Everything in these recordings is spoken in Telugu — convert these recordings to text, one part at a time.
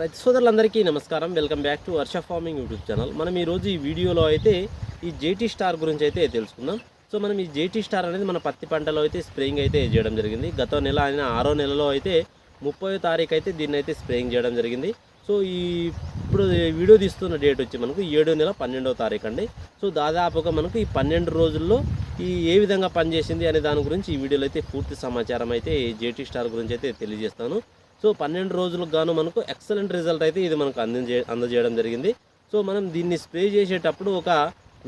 రైతు సోదరులందరికీ నమస్కారం. Welcome back to Varsha farming YouTube channel. మనం ఈరోజు ఈ వీడియోలో అయితే ఈ జేటీ స్టార్ గురించి అయితే తెలుసుకుందాం. సో మనం ఈ జేటీ స్టార్ అనేది మన పత్తి పంటలో అయితే స్ప్రేయింగ్ అయితే చేయడం జరిగింది. గత నెల అయిన ఆరో నెలలో అయితే ముప్పై తారీఖు అయితే దీన్ని అయితే స్ప్రేయింగ్ చేయడం జరిగింది. సో ఈ ఇప్పుడు వీడియో తీస్తున్న డేట్ వచ్చి మనకు ఏడో నెల పన్నెండవ తారీఖు అండి. సో దాదాపుగా మనకు ఈ పన్నెండు రోజుల్లో ఈ ఏ విధంగా పనిచేసింది అనే దాని గురించి ఈ వీడియోలో అయితే పూర్తి సమాచారం అయితే జేటీ స్టార్ గురించి అయితే తెలియజేస్తాను. సో పన్నెండు రోజులకు గాను మనకు ఎక్సలెంట్ రిజల్ట్ అయితే ఇది మనకు అందించే అందజేయడం జరిగింది. సో మనం దీన్ని స్ప్రే చేసేటప్పుడు ఒక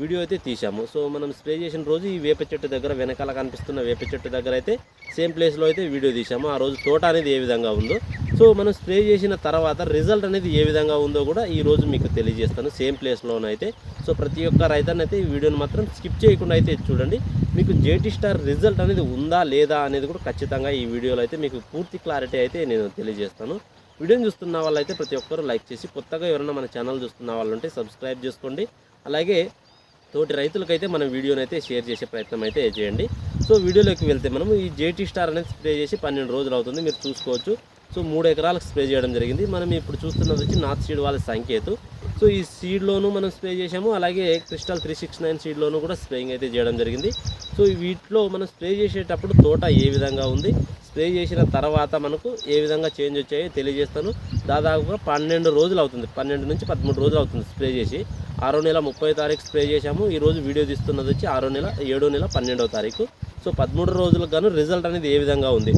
వీడియో అయితే తీసాము సో మనం స్ప్రే చేసిన రోజు ఈ వేప చెట్టు దగ్గర వెనకాల కనిపిస్తున్న వేప చెట్టు దగ్గర అయితే సేమ్ ప్లేస్లో అయితే వీడియో తీసాము ఆ రోజు తోట అనేది ఏ విధంగా ఉందో. సో మనం స్ప్రే చేసిన తర్వాత రిజల్ట్ అనేది ఏ విధంగా ఉందో కూడా ఈ రోజు మీకు తెలియజేస్తాను. సేమ్ ప్లేస్లోనైతే సో ప్రతి ఒక్క రైతన్న అయితే ఈ వీడియోని మాత్రం స్కిప్ చేయకుండా అయితే చూడండి. మీకు జేటీ స్టార్ రిజల్ట్ అనేది ఉందా లేదా అనేది కూడా ఖచ్చితంగా ఈ వీడియోలో అయితే మీకు పూర్తి క్లారిటీ అయితే నేను తెలియజేస్తాను. వీడియోని చూస్తున్న వాళ్ళైతే ప్రతి ఒక్కరు లైక్ చేసి కొత్తగా ఎవరైనా మన ఛానల్ చూస్తున్న వాళ్ళు ఉంటే సబ్స్క్రైబ్ చేసుకోండి. అలాగే తోటి రైతులకైతే మన వీడియోని అయితే షేర్ చేసే ప్రయత్నం అయితే చేయండి. సో వీడియోలోకి వెళ్తే మనం ఈ జేటీ స్టార్ అనేది స్ప్రే చేసి పన్నెండు రోజులు అవుతుంది. మీరు చూసుకోవచ్చు. సో మూడు ఎకరాలకు స్ప్రే చేయడం జరిగింది. మనం ఇప్పుడు చూస్తున్నది వచ్చి నార్త్ సీడ్ వాళ్ళ సంకేతు. సో ఈ సీడ్లోనూ మనం స్ప్రే చేసాము అలాగే క్రిస్టల్ త్రీ సిక్స్ నైన్ సీడ్లోనూ కూడా స్ప్రేయింగ్ అయితే చేయడం జరిగింది. సో వీటిలో మనం స్ప్రే చేసేటప్పుడు తోట ఏ విధంగా ఉంది? స్ప్రే చేసిన తర్వాత మనకు ఏ విధంగా చేంజ్ వచ్చాయో తెలియజేస్తాను. దాదాపుగా పన్నెండు రోజులు అవుతుంది. పన్నెండు నుంచి పదమూడు రోజులు అవుతుంది స్ప్రే చేసి. ఆరో నెల ముప్పై తారీఖు స్ప్రే చేశాము. ఈ రోజు వీడియో తీస్తున్నది వచ్చి ఆరో నెల ఏడో నెల పన్నెండవ తారీఖు. సో పదమూడు రోజులకు గాను రిజల్ట్ అనేది ఏ విధంగా ఉంది?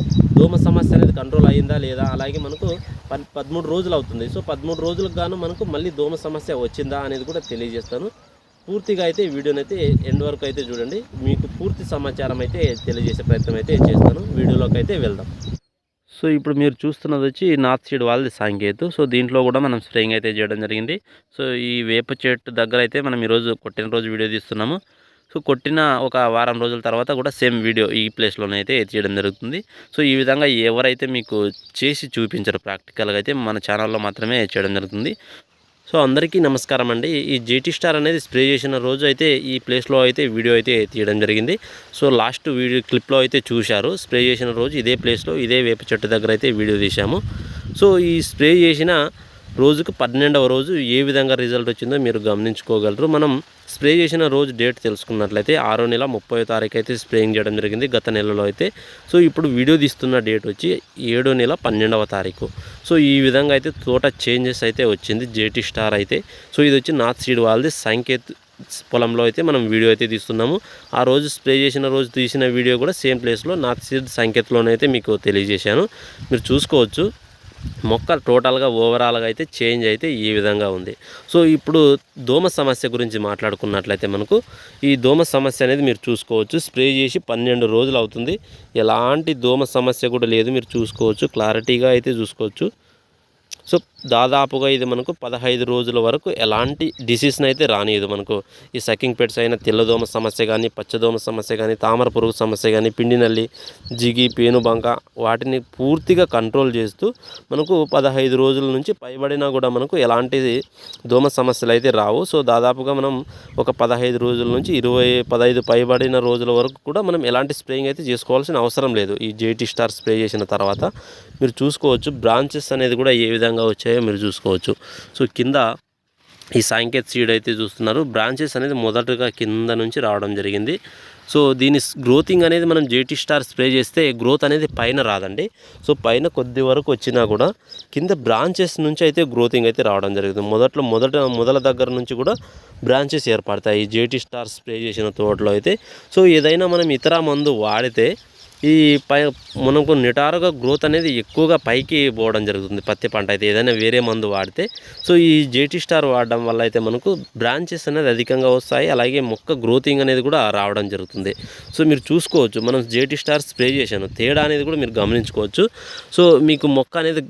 దోమ సమస్య అనేది కంట్రోల్ అయిందా లేదా? అలాగే మనకు పన్ పదమూడు రోజులు అవుతుంది. సో పదమూడు రోజులకు గాను మనకు మళ్ళీ దోమ సమస్య వచ్చిందా అనేది కూడా తెలియజేస్తాను. పూర్తిగా అయితే వీడియోనైతే వీడియోని అయితే ఎండ్ వరకు అయితే చూడండి. మీకు పూర్తి సమాచారం అయితే తెలియజేసే ప్రయత్నం అయితే చేస్తాను. వీడియోలోకి అయితే వెళ్దాం. సో ఇప్పుడు మీరు చూస్తున్నది వచ్చి నార్త్ సైడ్ వాళ్ళది సాంకేతు. సో దీంట్లో కూడా మనం స్ప్రేయింగ్ అయితే చేయడం జరిగింది. సో ఈ వేప చెట్టు దగ్గర అయితే మనం ఈరోజు కొట్టిన రోజు వీడియో తీస్తున్నాము. సో కొట్టిన ఒక వారం రోజుల తర్వాత కూడా సేమ్ వీడియో ఈ ప్లేస్లోనే అయితే చేయడం జరుగుతుంది. సో ఈ విధంగా ఎవరైతే మీకు చేసి చూపించరు ప్రాక్టికల్గా అయితే మన ఛానల్లో మాత్రమే చేయడం జరుగుతుంది. సో అందరికీ నమస్కారం అండి. ఈ జేటీ స్టార్ అనేది స్ప్రే చేసిన రోజు అయితే ఈ ప్లేస్లో అయితే వీడియో అయితే తీయడం జరిగింది. సో లాస్ట్ వీడియో క్లిప్లో అయితే చూశారు. స్ప్రే చేసిన రోజు ఇదే ప్లేస్లో ఇదే వేప చెట్టు దగ్గర అయితే వీడియో తీశాము. సో ఈ స్ప్రే చేసిన రోజుకు పన్నెండవ రోజు ఏ విధంగా రిజల్ట్ వచ్చిందో మీరు గమనించుకోగలరు. మనం స్ప్రే చేసిన రోజు డేట్ తెలుసుకున్నట్లయితే ఆరో నెల ముప్పై తారీఖు అయితే స్ప్రేయింగ్ చేయడం జరిగింది గత నెలలో అయితే. సో ఇప్పుడు వీడియో తీస్తున్న డేట్ వచ్చి ఏడో నెల పన్నెండవ తారీఖు. సో ఈ విధంగా అయితే తోట చేంజెస్ అయితే వచ్చింది. జేటీ స్టార్ అయితే. సో ఇది వచ్చి నార్త్ సీడ్ వాళ్ళది. సంకేత్ పొలంలో అయితే మనం వీడియో అయితే తీస్తున్నాము. ఆ రోజు స్ప్రే చేసిన రోజు తీసిన వీడియో కూడా సేమ్ ప్లేస్లో నార్త్ సీడ్ సంకేత్లోనైతే మీకు తెలియజేశాను. మీరు చూసుకోవచ్చు. మొక్క టోటల్గా ఓవరాల్గా అయితే చేంజ్ అయితే ఈ విధంగా ఉంది. సో ఇప్పుడు దోమ సమస్య గురించి మాట్లాడుకున్నట్లయితే మనకు ఈ దోమ సమస్య అనేది మీరు చూసుకోవచ్చు. స్ప్రే చేసి పన్నెండు రోజులు అవుతుంది. ఎలాంటి దోమ సమస్య కూడా లేదు. మీరు చూసుకోవచ్చు. క్లారిటీగా అయితే చూసుకోవచ్చు. సో దాదాపుగా ఇది మనకు పదహైదు రోజుల వరకు ఎలాంటి డిసీజ్ని అయితే రానియదు మనకు. ఈ సకింగ్ పెట్స్ అయిన తెల్లదోమ సమస్య కానీ పచ్చదోమ సమస్య కానీ తామర పురుగు సమస్య కానీ పిండి నల్లి జిగి పేనుబంక వాటిని పూర్తిగా కంట్రోల్ చేస్తూ మనకు పదహైదు రోజుల నుంచి పైబడినా కూడా మనకు ఎలాంటి దోమ సమస్యలు అయితే రావు. సో దాదాపుగా మనం ఒక పదహైదు రోజుల నుంచి ఇరవై పదహైదు పైబడిన రోజుల వరకు కూడా మనం ఎలాంటి స్ప్రేయింగ్ అయితే చేసుకోవాల్సిన అవసరం లేదు. ఈ జేటీ స్టార్ స్ప్రే చేసిన తర్వాత మీరు చూసుకోవచ్చు బ్రాంచెస్ అనేది కూడా ఏ విధంగా వచ్చాయి మీరు చూసుకోవచ్చు. సో కింద ఈ సాంకేత్ సీడ్ అయితే చూస్తున్నారు. బ్రాంచెస్ అనేది మొదటగా కింద నుంచి రావడం జరిగింది. సో దీని గ్రోతింగ్ అనేది మనం జేటీ స్టార్ స్ప్రే చేస్తే గ్రోత్ అనేది పైన రాదండి. సో పైన కొద్ది వరకు వచ్చినా కూడా కింద బ్రాంచెస్ నుంచి అయితే గ్రోతింగ్ అయితే రావడం జరుగుతుంది. మొదట్లో మొదట మొదల దగ్గర నుంచి కూడా బ్రాంచెస్ ఏర్పడతాయి. జేటీ స్టార్ స్ప్రే చేసిన తోటలో అయితే. సో ఏదైనా మనం ఇతర మందు వాడితే ఈ పై మనకు నిటారుగా గ్రోత్ అనేది ఎక్కువగా పైకి పోవడం జరుగుతుంది పత్తి పంట అయితే. ఏదైనా వేరే మందు వాడితే. సో ఈ జేటీ స్టార్ వాడడం వల్ల అయితే మనకు బ్రాంచెస్ అనేది అధికంగా వస్తాయి. అలాగే మొక్క గ్రోతింగ్ అనేది కూడా రావడం జరుగుతుంది. సో మీరు చూసుకోవచ్చు. మనం జేటీ స్టార్ స్ప్రే చేశాను. తేడా అనేది కూడా మీరు గమనించుకోవచ్చు. సో మీకు మొక్క అనేది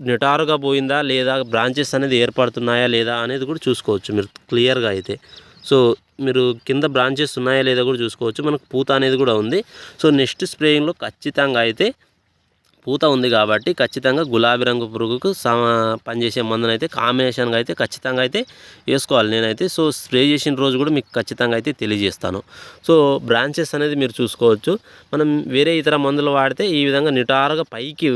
నిటారుగా పోయిందా? లేదా బ్రాంచెస్ అనేది ఏర్పడుతున్నాయా? లేదా అనేది కూడా చూసుకోవచ్చు. మీరు క్లియర్గా అయితే. సో మీరు కింద బ్రాంచెస్ ఉన్నాయా లేదా కూడా చూసుకోవచ్చు. మనకు పూత అనేది కూడా ఉంది. సో నెక్స్ట్ స్ప్రేయింగ్లో ఖచ్చితంగా అయితే పూత ఉంది కాబట్టి ఖచ్చితంగా గులాబీ రంగు పురుగుకు సమ పనిచేసే మందునైతే కాంబినేషన్గా అయితే ఖచ్చితంగా అయితే వేసుకోవాలి. నేనైతే సో స్ప్రే చేసిన రోజు కూడా మీకు ఖచ్చితంగా అయితే తెలియజేస్తాను. సో బ్రాంచెస్ అనేది మీరు చూసుకోవచ్చు. మనం వేరే ఇతర మందులు వాడితే ఈ విధంగా నిటారుగా పైకి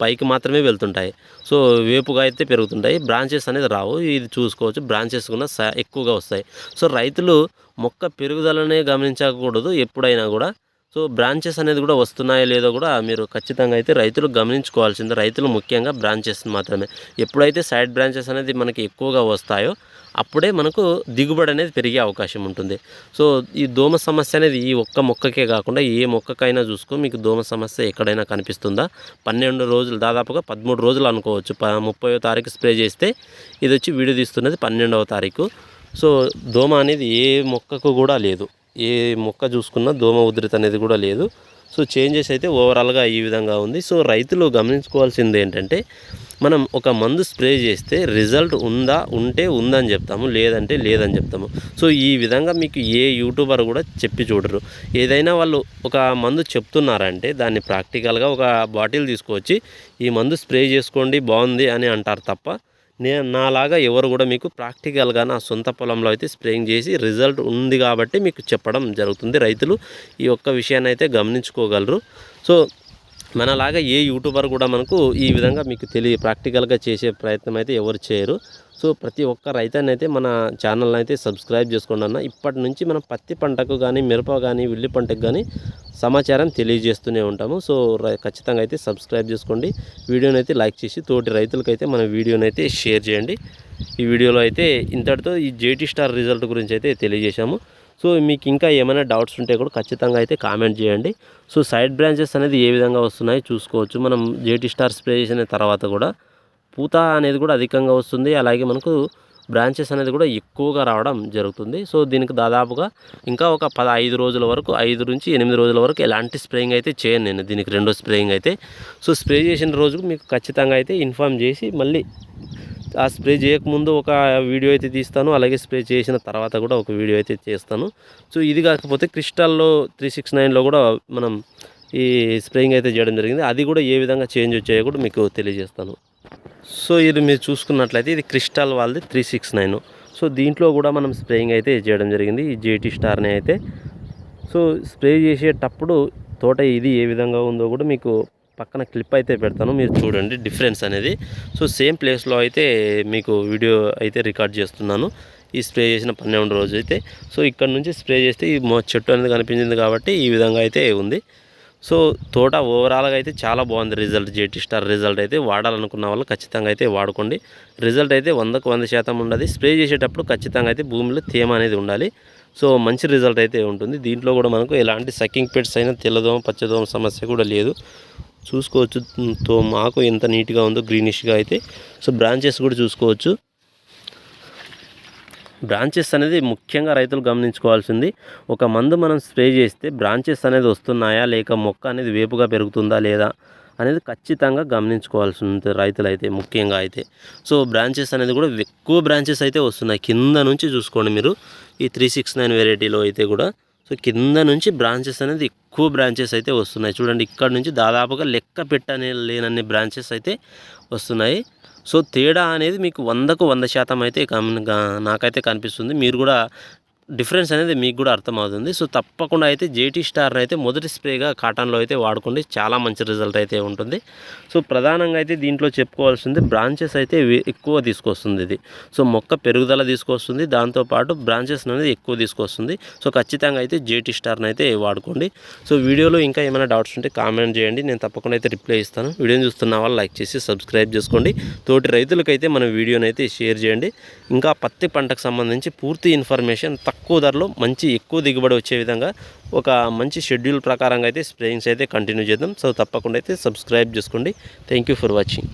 పైకి మాత్రమే వెళ్తుంటాయి. సో వేపుగా అయితే పెరుగుతుంటాయి. బ్రాంచెస్ అనేది రావు. ఇది చూసుకోవచ్చు. బ్రాంచెస్ కూడా స- ఎక్కువగా వస్తాయి. సో రైతులు మొక్క పెరుగుదలనే గమనించకూడదు. ఎప్పుడైనా కూడా సో బ్రాంచెస్ అనేది కూడా వస్తున్నాయో లేదో కూడా మీరు ఖచ్చితంగా అయితే రైతులు గమనించుకోవాల్సింది. రైతులు ముఖ్యంగా బ్రాంచెస్ మాత్రమే. ఎప్పుడైతే సైడ్ బ్రాంచెస్ అనేది మనకి ఎక్కువగా వస్తాయో అప్పుడే మనకు దిగుబడి అనేది పెరిగే అవకాశం ఉంటుంది. సో ఈ దోమ సమస్య అనేది ఈ ఒక్క మొక్కకే కాకుండా ఏ మొక్కకైనా చూసుకో మీకు దోమ సమస్య ఎక్కడైనా కనిపిస్తుందా? పన్నెండు రోజులు దాదాపుగా పదమూడు రోజులు అనుకోవచ్చు. ప ముప్పయో తారీఖు స్ప్రే చేస్తే ఇది వచ్చి వీడియో తీస్తున్నది పన్నెండవ తారీఖు. సో దోమ అనేది ఏ మొక్కకు కూడా లేదు. ఏ మొక్క చూసుకున్నా దోమ ఉధృతి అనేది కూడా లేదు. సో చేంజెస్ అయితే ఓవరాల్గా ఈ విధంగా ఉంది. సో రైతులు గమనించుకోవాల్సింది ఏంటంటే మనం ఒక మందు స్ప్రే చేస్తే రిజల్ట్ ఉందా ఉంటే ఉందని చెప్తాము లేదంటే లేదని చెప్తాము. సో ఈ విధంగా మీకు ఏ యూట్యూబర్ కూడా చెప్పి చూడరు. ఏదైనా వాళ్ళు ఒక మందు చెప్తున్నారంటే దాన్ని ప్రాక్టికల్గా ఒక బాటిల్ తీసుకొచ్చి ఈ మందు స్ప్రే చేసుకోండి బాగుంది అని అంటారు తప్ప నేను నాలాగా ఎవరు కూడా మీకు ప్రాక్టికల్గా నా సొంత పొలంలో అయితే స్ప్రేయింగ్ చేసి రిజల్ట్ ఉంది కాబట్టి మీకు చెప్పడం జరుగుతుంది. రైతులు ఈ ఒక్క విషయాన్ని అయితే గమనించుకోగలరు. సో మనలాగా ఏ యూట్యూబర్ కూడా మనకు ఈ విధంగా మీకు తెలియ ప్రాక్టికల్గా చేసే ప్రయత్నం అయితే ఎవరు చేయరు. సో ప్రతి ఒక్క రైతాన్ని అయితే మన ఛానల్ని అయితే సబ్స్క్రైబ్ చేసుకోండి అన్న. ఇప్పటి నుంచి మనం పత్తి పంటకు కానీ మిరప కానీ ఉల్లి పంటకు కానీ సమాచారం తెలియజేస్తూనే ఉంటాము. సో రై- ఖచ్చితంగా అయితే సబ్స్క్రైబ్ చేసుకోండి. వీడియోని అయితే లైక్ చేసి తోటి రైతులకైతే మన వీడియోని అయితే షేర్ చేయండి. ఈ వీడియోలో అయితే ఇంతటితో ఈ జేటీ స్టార్ రిజల్ట్ గురించి అయితే తెలియజేశాము. సో మీకు ఇంకా ఏమైనా డౌట్స్ ఉంటే కూడా ఖచ్చితంగా అయితే కామెంట్ చేయండి. సో సైడ్ బ్రాంచెస్ అనేది ఏ విధంగా వస్తున్నాయి చూసుకోవచ్చు. మనం జేటీ స్టార్ స్ప్రే చేసిన తర్వాత కూడా పూత అనేది కూడా అధికంగా వస్తుంది. అలాగే మనకు బ్రాంచెస్ అనేది కూడా ఎక్కువగా రావడం జరుగుతుంది. సో దీనికి దాదాపుగా ఇంకా ఒక పద ఐదు రోజుల వరకు ఐదు నుంచి ఎనిమిది రోజుల వరకు ఎలాంటి స్ప్రేయింగ్ అయితే చేయను నేను. దీనికి రెండో స్ప్రేయింగ్ అయితే. సో స్ప్రే చేసిన రోజుకు మీకు ఖచ్చితంగా అయితే ఇన్ఫామ్ చేసి మళ్ళీ ఆ స్ప్రే చేయకముందు ఒక వీడియో అయితే తీస్తాను. అలాగే స్ప్రే చేసిన తర్వాత కూడా ఒక వీడియో అయితే చేస్తాను. సో ఇది కాకపోతే క్రిస్టల్లో త్రీ సిక్స్ నైన్లో కూడా మనం ఈ స్ప్రేయింగ్ అయితే చేయడం జరిగింది. అది కూడా ఏ విధంగా చేంజ్ వచ్చాయో కూడా మీకు తెలియజేస్తాను. సో ఇది మీరు చూసుకున్నట్లయితే ఇది క్రిస్టల్ వాళ్ళది త్రీ సిక్స్ నైన్. సో దీంట్లో కూడా మనం స్ప్రేయింగ్ అయితే చేయడం జరిగింది. ఈ జేటీ స్టార్ని అయితే. సో స్ప్రే చేసేటప్పుడు తోట ఇది ఏ విధంగా ఉందో కూడా మీకు పక్కన క్లిప్ అయితే పెడతాను. మీరు చూడండి డిఫరెన్స్ అనేది. సో సేమ్ ప్లేస్లో అయితే మీకు వీడియో అయితే రికార్డ్ చేస్తున్నాను. ఈ స్ప్రే చేసిన పన్నెండు రోజు అయితే. సో ఇక్కడ నుంచి స్ప్రే చేస్తే ఈ మొ- చెట్టు అనేది కనిపించింది కాబట్టి ఈ విధంగా అయితే ఉంది. సో తోట ఓవరాల్గా అయితే చాలా బాగుంది రిజల్ట్ జేటీ స్టార్ రిజల్ట్ అయితే వాడాలనుకున్న వాళ్ళు ఖచ్చితంగా అయితే వాడుకోండి. రిజల్ట్ అయితే వందకు వంద శాతం ఉండదు స్ప్రే చేసేటప్పుడు ఖచ్చితంగా అయితే భూమిలో తేమ అనేది ఉండాలి. సో మంచి రిజల్ట్ అయితే ఉంటుంది. దీంట్లో కూడా మనకు ఎలాంటి సక్కింగ్ పెట్స్ అయినా తెల్లదోమ పచ్చదోమ సమస్య కూడా లేదు. చూసుకోవచ్చు. తో మాకు ఎంత నీట్గా ఉందో గ్రీనిష్గా అయితే. సో బ్రాంచెస్ కూడా చూసుకోవచ్చు. బ్రాంచెస్ అనేది ముఖ్యంగా రైతులు గమనించుకోవాల్సింది. ఒక మందు మనం స్ప్రే చేస్తే బ్రాంచెస్ అనేది వస్తున్నాయా? లేక మొక్క అనేది వేపుగా పెరుగుతుందా లేదా? అనేది ఖచ్చితంగా గమనించుకోవాల్సి ఉంటుంది రైతులు అయితే ముఖ్యంగా అయితే. సో బ్రాంచెస్ అనేది కూడా ఎక్కువ బ్రాంచెస్ అయితే వస్తున్నాయి. కింద నుంచి చూసుకోండి మీరు. ఈ త్రీ సిక్స్ నైన్ వెరైటీలో అయితే కూడా. సో కింద నుంచి బ్రాంచెస్ అనేది ఎక్కువ బ్రాంచెస్ అయితే వస్తున్నాయి. చూడండి ఇక్కడ నుంచి దాదాపుగా లెక్క పెట్టనే లేనన్ని బ్రాంచెస్ అయితే వస్తున్నాయి. సో తేడా అనేది మీకు వందకు వంద శాతం అయితే నాకైతే కనిపిస్తుంది. మీరు కూడా డిఫరెన్స్ అనేది మీకు కూడా అర్థమవుతుంది. సో తప్పకుండా అయితే జేటీ స్టార్ని అయితే మొదటి స్ప్రేగా కాటన్లో అయితే వాడుకోండి చాలా మంచి రిజల్ట్ అయితే ఉంటుంది. సో ప్రధానంగా అయితే దీంట్లో చెప్పుకోవాల్సింది బ్రాంచెస్ అయితే ఎక్కువ తీసుకొస్తుంది ఇది. సో మొక్క పెరుగుదల తీసుకొస్తుంది. దాంతోపాటు బ్రాంచెస్ అనేది ఎక్కువ తీసుకొస్తుంది. సో ఖచ్చితంగా అయితే జేటీ స్టార్ని అయితే వాడుకోండి. సో వీడియోలో ఇంకా ఏమైనా డౌట్స్ ఉంటే కామెంట్ చేయండి. నేను తప్పకుండా అయితే రిప్లై ఇస్తాను. వీడియోని చూస్తున్న వాళ్ళు లైక్ చేసి సబ్స్క్రైబ్ చేసుకోండి. తోటి రైతులకైతే మన వీడియోని అయితే షేర్ చేయండి. ఇంకా పత్తి పంటకు సంబంధించి పూర్తి ఇన్ఫర్మేషన్ తక్కువ తక్కువ ధరలో మంచి ఎక్కువ దిగుబడి వచ్చే విధంగా ఒక మంచి షెడ్యూల్ ప్రకారంగా అయితే స్ప్రేయింగ్స్ అయితే కంటిన్యూ చేద్దాం. సో తప్పకుండా అయితే సబ్స్క్రైబ్ చేసుకోండి. Thank you for watching